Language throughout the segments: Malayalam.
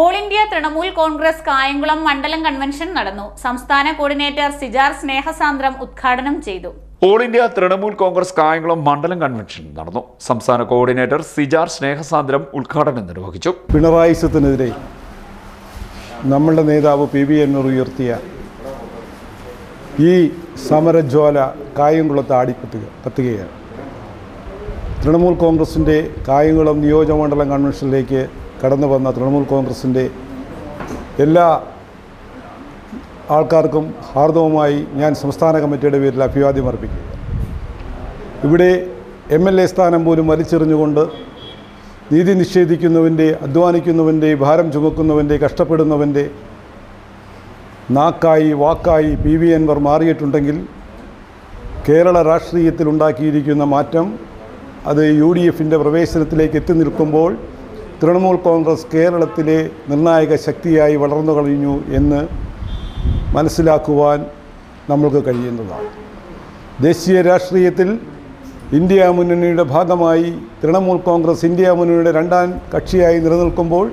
ഓൾ ഇന്ത്യ തൃണമൂൽ കോൺഗ്രസ് കായംകുളം മണ്ഡലം കൺവെൻഷൻ നടന്നു. സംസ്ഥാന കോർഡിനേറ്റർ സിജാർ സ്നേഹസാന്ദ്രം ഉദ്ഘാടനം ചെയ്തു. ഓൾ ഇന്ത്യ തൃണമൂൽ കോൺഗ്രസ് കായംകുളം മണ്ഡലം കൺവെൻഷൻ നടന്നു. സംസ്ഥാന കോർഡിനേറ്റർ സിജാർ സ്നേഹസാന്ദ്രം ഉദ്ഘാടനം നിർവഹിച്ചു. പിണറായിസത്തിനെതിരെ നമ്മളുടെ നേതാവ് പി വി എന്നൂർ ഉയർത്തിയ ഈ സമരജ്വാല കായംകുളത്ത് ആടിപ്പത്തുക കത്തുകയാണ്. തൃണമൂൽ കോൺഗ്രസിന്റെ കായംകുളം നിയോജകമണ്ഡലം കൺവെൻഷനിലേക്ക് കടന്നു വന്ന തൃണമൂൽ കോൺഗ്രസിന്റെ എല്ലാ ആൾക്കാർക്കും ഹാർദവുമായി ഞാൻ സംസ്ഥാന കമ്മിറ്റിയുടെ പേരിൽ അഭിവാദ്യം അർപ്പിക്കുക ഇവിടെ എം എൽ എ സ്ഥാനം പോലും വലിച്ചെറിഞ്ഞുകൊണ്ട് നീതി നിഷേധിക്കുന്നവന്റെ അധ്വാനിക്കുന്നവന്റെ ഭാരം ചുമക്കുന്നവന്റെ കഷ്ടപ്പെടുന്നവന്റെ നാക്കായി വാക്കായി പി വി അൻവർ മാറിയിട്ടുണ്ടെങ്കിൽ കേരള രാഷ്ട്രീയത്തിൽ ഉണ്ടാക്കിയിരിക്കുന്ന മാറ്റം അത് യു ഡി എഫിന്റെ പ്രവേശനത്തിലേക്ക് എത്തി നിൽക്കുമ്പോൾ തൃണമൂൽ കോൺഗ്രസ് കേരളത്തിലെ നിർണായക ശക്തിയായി വളർന്നു കഴിഞ്ഞു എന്ന് മനസ്സിലാക്കുവാൻ നമ്മൾക്ക് കഴിയുന്നതാണ്. ദേശീയ രാഷ്ട്രീയത്തിൽ ഇന്ത്യ മുന്നണിയുടെ ഭാഗമായി തൃണമൂൽ കോൺഗ്രസ് ഇന്ത്യ മുന്നണിയുടെ രണ്ടാം കക്ഷിയായി നിലനിൽക്കുമ്പോൾ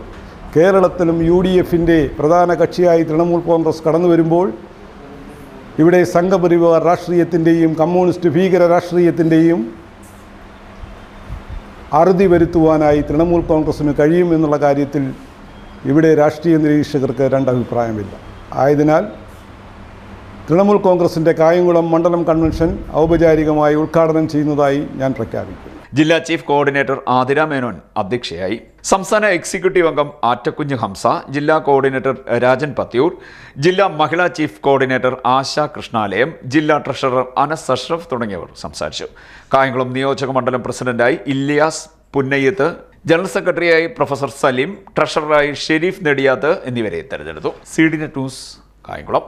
കേരളത്തിലും യു ഡി എഫിന്റെ പ്രധാന കക്ഷിയായി തൃണമൂൽ കോൺഗ്രസ് കടന്നു വരുമ്പോൾ ഇവിടെ സംഘപരിവാർ രാഷ്ട്രീയത്തിന്റെയും കമ്മ്യൂണിസ്റ്റ് ഭീകര രാഷ്ട്രീയത്തിന്റെയും അറുതി വരുത്തുവാനായി തൃണമൂൽ കോൺഗ്രസ്സിന് കഴിയുമെന്നുള്ള കാര്യത്തിൽ ഇവിടെ രാഷ്ട്രീയ നിരീക്ഷകർക്ക് രണ്ടഭിപ്രായമില്ല. ആയതിനാൽ തൃണമൂൽ കോൺഗ്രസിന്റെ കായംകുളം മണ്ഡലം കൺവെൻഷൻ ഔപചാരികമായി ഉദ്ഘാടനം ചെയ്യുന്നതായി ഞാൻ പ്രഖ്യാപിക്കുന്നു. ജില്ലാ ചീഫ് കോർഡിനേറ്റർ ആതിര മേനോൻ അധ്യക്ഷയായി. സംസ്ഥാന എക്സിക്യൂട്ടീവ് അംഗം ആറ്റക്കുഞ്ഞ് ഹംസ ജില്ലാ കോർഡിനേറ്റർ രാജൻ പത്യൂർ ജില്ലാ മഹിളാ ചീഫ് കോർഡിനേറ്റർ ആശ കൃഷ്ണാലയം ജില്ലാ ട്രഷറർ അനസ് അഷ്റഫ് തുടങ്ങിയവർ സംസാരിച്ചു. കായംകുളം നിയോജക മണ്ഡലം പ്രസിഡന്റായി ഇല്ലിയാസ് പുന്നയ്യത്ത് ജനറൽ സെക്രട്ടറിയായി പ്രൊഫസർ സലീം ട്രഷററായി ഷെരീഫ് നെടിയാത്ത് എന്നിവരെ തെരഞ്ഞെടുത്തു. C D net news Kayamkulam.